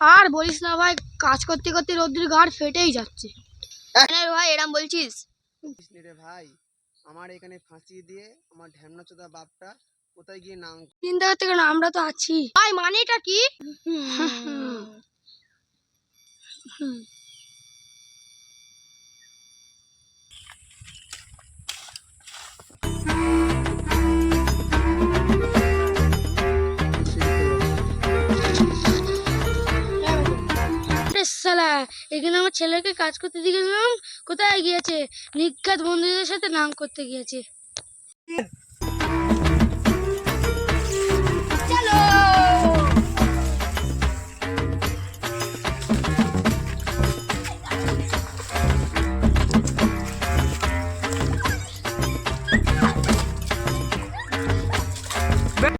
বলিস না ভাই কাজ করতে করতে রোদ্রের ঘাড় ফেটেই যাচ্ছে। ভাই এরম বলছিস? রে ভাই আমার এখানে ফাঁসি দিয়ে আমার ঢ্যামনা চোদা বাপটা কোথায় গিয়ে নাম চিন্তা করতে কেন আমরা তো আছি। ভাই মানেটা কি? আরে শালা, এখানে আমার ছেলেকে কাজ করতে দিয়ে গেছিলাম কোথায় গিয়েছে? নিজ্ঞাত বন্ধুদের সাথে নাম করতে গিয়েছে।